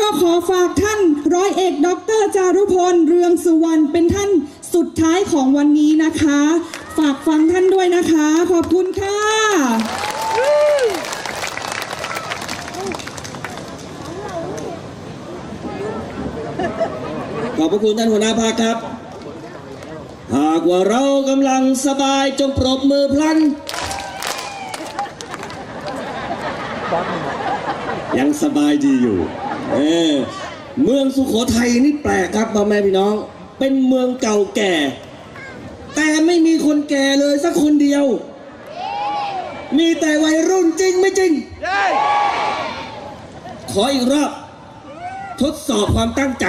ก็ขอฝากท่านร้อยเอกด็อกเตอร์จารุพลเรืองสุวรรณเป็นท่านสุดท้ายของวันนี้นะคะ ฝากฟังท่านด้วยนะคะ ขอบคุณค่ะขอบพระคุณท่านหัวหน้าภาคครับ หากว่าเรากำลังสบายจงปรบมือพลัน ยังสบายดีอยู่ เออเมืองสุโขทัยนี่แปลกครับพ่อแม่พี่น้อง เป็นเมืองเก่าแก่ แต่ไม่มีคนแก่เลยสักคนเดียว มีแต่วัยรุ่นจริงไม่จริง ขออีกรอบ ทดสอบความตั้งใจ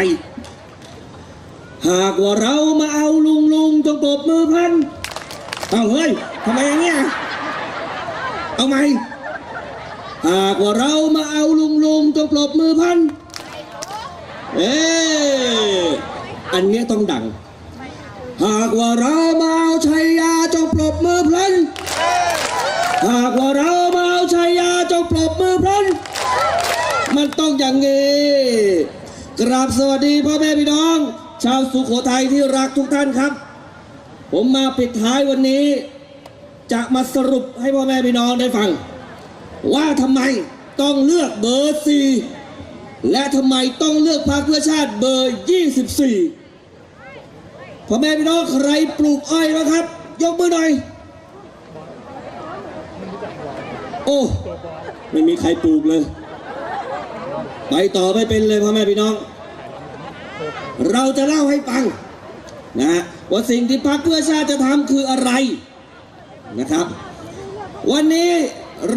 หากว่าเรามาเอาลุงลุงจงปรบมือพัน เอาเฮ้ยทำไมอย่างเงี้ยเอาไหม หากว่าเรามาเอาลุงลุงจงปรบมือพัน เอ๊ะอันเนี้ยต้องดัง หากว่าเรามาเอาชัยยาจงปรบมือพลัน หากว่าเรามาเอาชัยยาจงปรบมือพลัน มันต้องอย่างงี้กราบสวัสดีพ่อแม่พี่น้อง ชาวสุโขทัยที่รักทุกท่านครับ ผมมาปิดท้ายวันนี้ จะมาสรุปให้พ่อแม่พี่น้องได้ฟัง ว่าทำไมต้องเลือกเบอร์สี่และทำไมต้องเลือกพรรคเพื่อชาติเบอร์ 24พ่อแม่พี่น้องใครปลูกอ้อยบ้างครับ ยกมือหน่อย โอ้ไม่มีใครปลูกเลย ไปต่อไม่เป็นเลยพ่อแม่พี่น้อง เราจะเล่าให้ฟังนะว่าสิ่งที่พรรคเพื่อชาติจะทำคืออะไรนะครับ วันนี้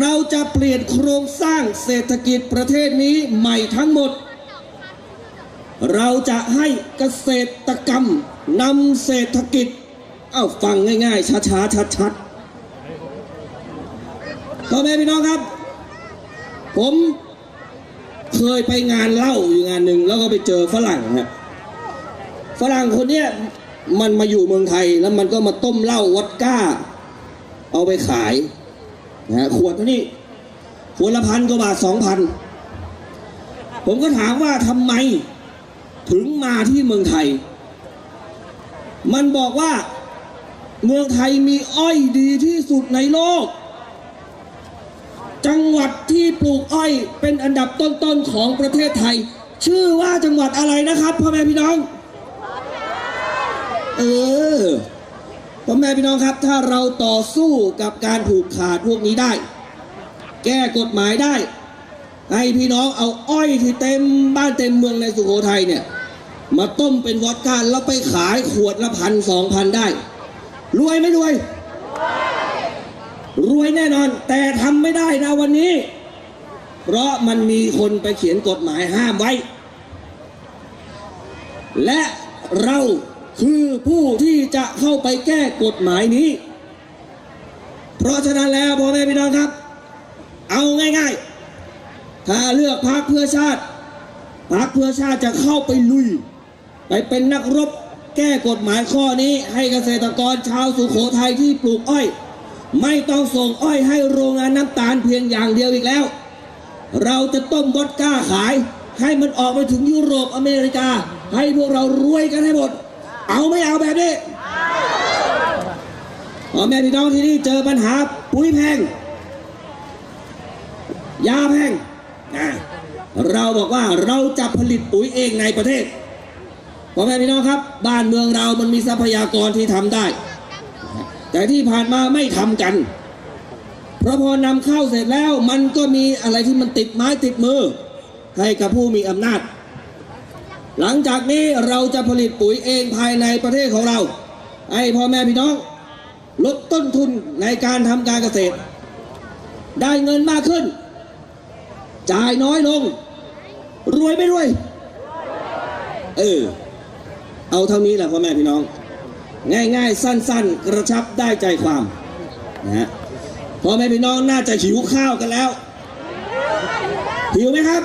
เราจะเปลี่ยนโครงสร้างเศรษฐกิจประเทศนี้ใหม่ทั้งหมด เราจะให้เกษตรกรรมนำเศรษฐกิจ เอ้าฟังง่ายๆช้าๆชัดๆพ่อแม่พี่น้องครับ ผมเคยไปงานเหล้าอยู่งานหนึ่งแล้วก็ไปเจอฝรั่งครับฝรั่งคนเนี้ยมันมาอยู่เมืองไทยแล้วมันก็มาต้มเหล้าวอดก้า เอาไปขาย นะขวดเท่านี้ขวดละพันกว่าบาทสองพันผมก็ถามว่าทำไม ถึงมาที่เมืองไทย มันบอกว่าเมืองไทยมีอ้อยดีที่สุดในโลก จังหวัดที่ปลูกอ้อยเป็นอันดับต้นๆของประเทศไทย ชื่อว่าจังหวัดอะไรนะครับพ่อแม่พี่น้อง เออ พ่อแม่พี่น้องครับ ถ้าเราต่อสู้กับการผูกขาดพวกนี้ได้ แก้กฎหมายได้ ให้พี่น้องเอาอ้อยที่เต็มบ้านเต็มเมืองในสุโขทัยเนี่ย มาต้มเป็นวอดก้าแล้วไปขายขวดละพันสองพันได้ รวยไหมรวย รวยแน่นอน แต่ทำไม่ได้นะวันนี้ เพราะมันมีคนไปเขียนกฎหมายห้ามไว้ และเรา คือผู้ที่จะเข้าไปแก้กฎหมายนี้ เพราะฉะนั้นแล้วพ่อแม่พี่น้องครับ เอาง่ายๆ ถ้าเลือกพรรคเพื่อชาติพรรคเพื่อชาติจะเข้าไปลุย ไปเป็นนักรบแก้กฎหมายข้อนี้ ให้เกษตรกรชาวสุโขทัยที่ปลูกอ้อย ไม่ต้องส่งอ้อยให้โรงงานน้ำตาลเพียงอย่างเดียวอีกแล้ว เราจะต้มวอดก้าขาย ให้มันออกไปถึงยุโรปอเมริกา ให้พวกเรารวยกันให้หมด เอาไม่เอาแบบนี้พ่อแม่พี่น้องที่นี่เจอปัญหาปุ๋ยแพง ยาแพงนะเราบอกว่าเราจะผลิตปุ๋ยเองในประเทศพ่อแม่พี่น้องครับ บ้านเมืองเรามันมีทรัพยากรที่ทำได้ แต่ที่ผ่านมาไม่ทำกัน เพราะพอนำเข้าเสร็จแล้วมันก็มีอะไรที่มันติดไม้ติดมือ ให้กับผู้มีอำนาจ หลังจากนี้เราจะผลิตปุ๋ยเองภายในประเทศของเราให้พ่อแม่พี่น้อง ลดต้นทุนในการทำการเกษตร ได้เงินมากขึ้น จ่ายน้อยลง รวยไม่รวย เออ เอาเท่านี้แหละพ่อแม่พี่น้อง ง่ายๆ สั้นๆ กระชับได้ใจความนะฮะพ่อแม่พี่น้องน่าจะหิวข้าวกันแล้วหิวไหมครับ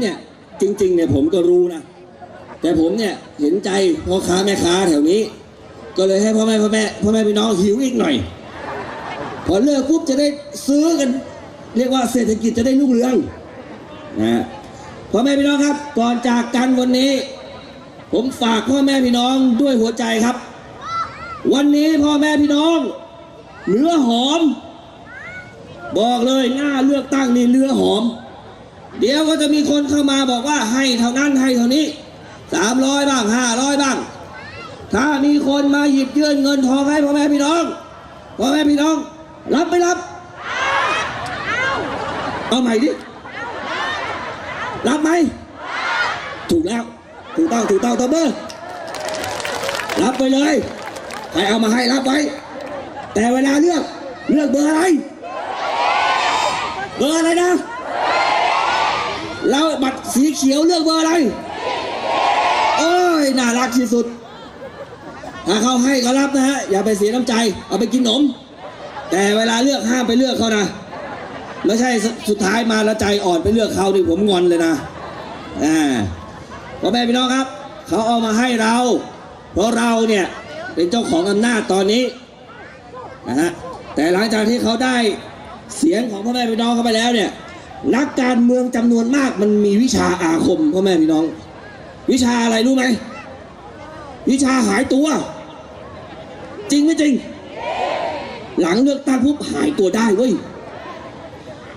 เนี่ยจริงๆเนี่ยผมก็รู้นะ แต่ผมเนี่ยเห็นใจพ่อค้าแม่ค้าแถวนี้ ก็เลยให้พ่อแม่พ่อแม่พ่อแม่พี่น้องหิวอีกหน่อย พอเลิกปุ๊บจะได้ซื้อกัน เรียกว่าเศรษฐกิจจะได้รุ่งเรืองนะพ่อแม่พี่น้องครับ ก่อนจากกันวันนี้ ผมฝากพ่อแม่พี่น้องด้วยหัวใจครับ วันนี้พ่อแม่พี่น้องเนื้อหอม บอกเลยหน้าเลือกตั้งนี่เนื้อหอม เดี๋ยวก็จะมีคนเข้ามาบอกว่าให้เท่านั้นให้เท่านี้สามร้อยบ้างห้าร้อยบ้าง ถ้ามีคนมาหยิบยื่นเงินทองให้พ่อแม่พี่น้องพ่อแม่พี่น้อง รับไม่รับเอาใหม่ดิรับไหมถูกแล้วถูกต้องถูกต้องตบมือรับไปเลยใครเอามาให้รับไว้ แต่เวลาเลือกเลือกเบอร์อะไร เบอร์อะไรนะ แล้วบัตรสีเขียวเลือกเบอร์อะไรโอ้ยน่ารักที่สุด ถ้าเขาให้ก็รับนะฮะ อย่าไปเสียน้ำใจ เอาไปกินขนม แต่เวลาเลือกห้ามไปเลือกเขานะ ไม่ใช่สุดท้ายมาแล้วใจอ่อนไปเลือกเขาดิผมงอนเลยนะอ่าพ่อแม่พี่น้องครับ เขาเอามาให้เรา เพราะเราเนี่ยเป็นเจ้าของอำนาจตอนนี้นะฮะแต่หลังจากที่เขาได้เสียงของพ่อแม่พี่น้องเข้าไปแล้วเนี่ย นักการเมืองจำนวนมากมันมีวิชาอาคมพ่อแม่พี่น้อง วิชาอะไรรู้ไหมวิชาหายตัว จริงไม่จริง หลังเลือกตั้งปุ๊บหายตัวได้เว้ย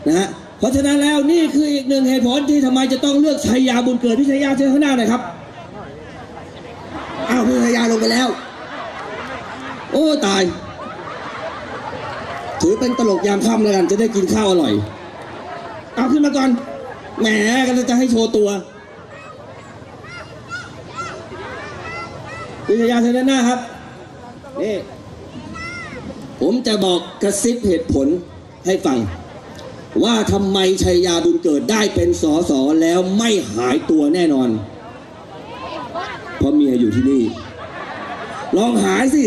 นะฮะเพราะฉะนั้นแล้วนี่คืออีกหนึ่งเหตุผลที่ทำไมจะต้องเลือกชัยยาบุญเกิดที่ชัยยาเชิญข้างหน้าหน่อยครับอ้าวพี่ชัยยาลงไปแล้ว โอ้ตาย ถือเป็นตลกยามค่ำแล้วกันจะได้กินข้าวอร่อย เอาขึ้นมาก่อน แหมกันจะให้โชว์ตัวพี่ชัยยาเชิญด้านหน้าครับ นี่ ผมจะบอกกระซิบเหตุผลให้ฟัง ว่าทำไมชัยยาบุญเกิดได้เป็นสอสอแล้วไม่หายตัวแน่นอน เพราะเมียอยู่ที่นี่ ลองหายสิ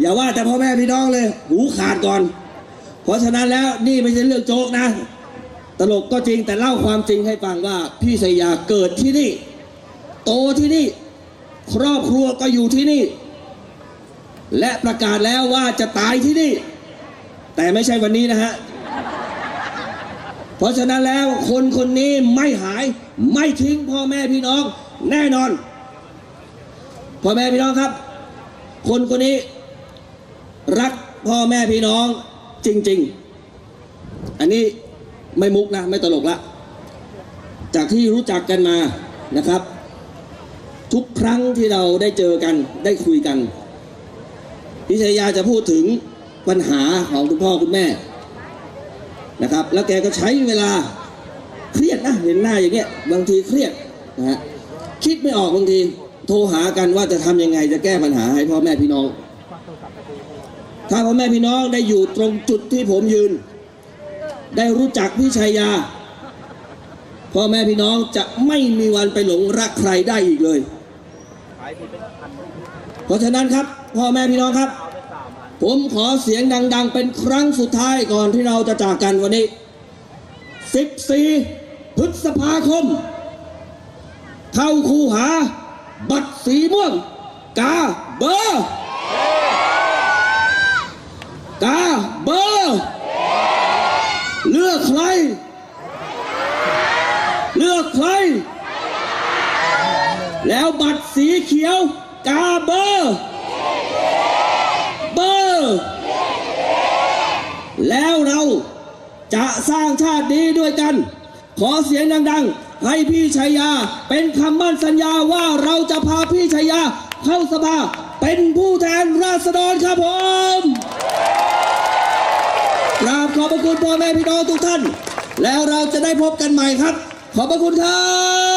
อย่าว่าแต่พ่อแม่พี่น้องเลย หูขาดก่อน เพราะฉะนั้นแล้วนี่ไม่ใช่เรื่องโจ๊กนะ ตลกก็จริงแต่เล่าความจริงให้ฟังว่าพี่ชัยยาเกิดที่นี่ โตที่นี่ ครอบครัวก็อยู่ที่นี่ และประกาศแล้วว่าจะตายที่นี่ แต่ไม่ใช่วันนี้นะฮะ เพราะฉะนั้นแล้วคนคนนี้ไม่หายไม่ทิ้งพ่อแม่พี่น้องแน่นอน พ่อแม่พี่น้องครับ คนคนนี้ รักพ่อแม่พี่น้องจริง ๆ อันนี้ ไม่มุกนะ ไม่ตลกละ จากที่รู้จักกันมานะครับ ทุกครั้งที่เราได้เจอกันได้คุยกันพิชยาจะพูดถึงปัญหาของคุณพ่อคุณแม่นะครับ แล้วแกก็ใช้เวลาเครียดนะเห็นหน้าอย่างเงี้ยบางทีเครียดนะฮะคิดไม่ออกบางทีโทรหากันว่าจะทำยังไงจะแก้ปัญหาให้พ่อแม่พี่น้อง ถ้าพ่อแม่พี่น้องได้อยู่ตรงจุดที่ผมยืน ได้รู้จักพี่ชัยยาพ่อแม่พี่น้องจะไม่มีวันไปหลงรักใครได้อีกเลย เพราะฉะนั้นครับพ่อแม่พี่น้องครับ ผมขอเสียงดัง ๆ เป็นครั้งสุดท้ายก่อนที่เราจะจากกันวันนี้ 14 พฤษภาคม เข้าคูหา บัตรสีม่วง กาเบอร์ กาเบอร์ เลือกใคร เลือกใคร แล้วบัตรสีเขียว กาเบอร์ เบอร์ แล้วเราจะสร้างชาตินี้ด้วยกัน ขอเสียงดัง ๆ ให้พี่ชัยยา เป็นคำมั่นสัญญาว่าเราจะพาพี่ชัยยาเข้าสภาเป็นผู้แทนราษฎรครับผม กราบขอบพระคุณพ่อแม่พี่น้องทุกท่าน แล้วเราจะได้พบกันใหม่ครับ ขอบพระคุณครับ